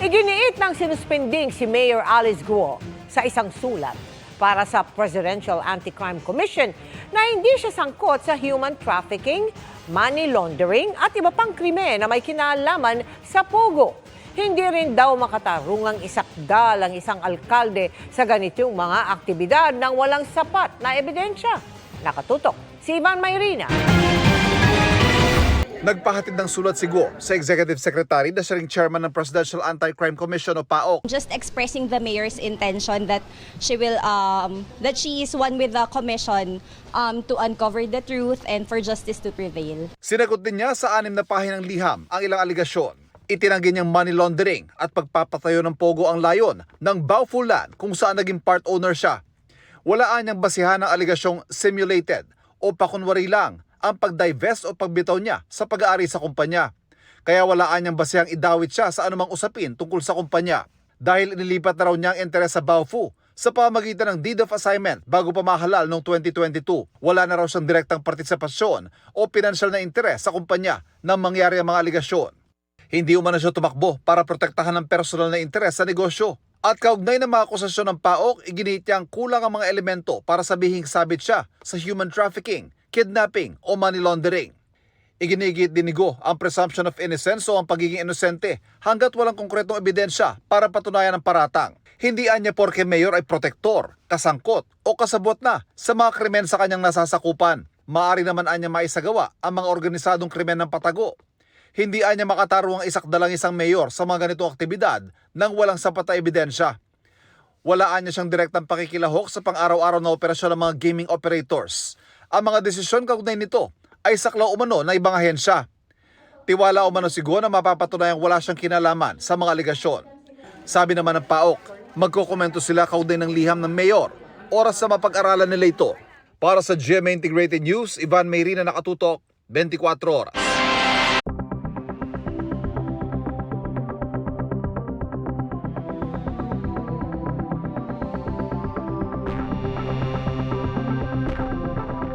Iginiit ng sinuspending si Mayor Alice Guo sa isang sulat para sa Presidential Anti-Crime Commission na hindi siya sangkot sa human trafficking, money laundering at iba pang krimen na may kinalaman sa Pogo. Hindi rin daw makatarungang isakdal ang isang alkalde sa ganitong mga aktibidad ng walang sapat na ebidensya. Nakatutok si Ivan Mayrina. Nagpahatid ng sulat si Guo sa Executive Secretary na siya ring chairman ng Presidential Anti-Crime Commission o PAOK. just expressing the mayor's intention that she will um, that she is one with the commission um, to uncover the truth and for justice to prevail. Sinagot din niya sa anim na pahinang liham ang ilang aligasyon. Itinanggi niyang money laundering at pagpapatayo ng pogo ang layon ng Baofu Land kung saan naging part owner siya. Walaan niyang basihan ng aligasyong simulated o pakunwari lang ang pag-divest o pagbitaw niya sa pag-aari sa kumpanya. Kaya walaan niyang basihang idawit siya sa anumang usapin tungkol sa kumpanya dahil inilipat na raw niya ang interes sa Baofu sa pamagitan ng deed of assignment bago pa mahalal noong 2022. Wala na raw siyang direktang partisipasyon o pinansyal na interes sa kumpanya nang mangyari ang mga aligasyon. Hindi umano siya tumakbo para protektahan ng personal na interes sa negosyo. At kaugnay ng mga akusasyon ng PAOK, iginit niyang kulang ang mga elemento para sabihing sabit siya sa human trafficking, kidnapping o money laundering. Iginigit din ni Go ang presumption of innocence o ang pagiging inosente hanggat walang konkretong ebidensya para patunayan ang paratang. Hindi anya porke mayor ay protektor, kasangkot o kasabot na sa mga krimen sa kanyang nasasakupan. Maari naman anya maisagawa ang mga organisadong krimen ng patago hindi anya makataro ang isakdalang isang mayor sa mga ganitong aktibidad nang walang sapat na ebidensya. Wala anya siyang direktang pakikilahok sa pang-araw-araw na operasyon ng mga gaming operators. Ang mga desisyon kaugnay nito ay saklaw umano na ibang ahensya. Tiwala umano si Go na mapapatunayang wala siyang kinalaman sa mga aligasyon. Sabi naman ng PAOK, magkokomento sila kaugnay ng liham ng mayor. Oras na mapag-aralan nila ito. Para sa GMA Integrated News, Ivan Mayrina nakatutok, 24 oras.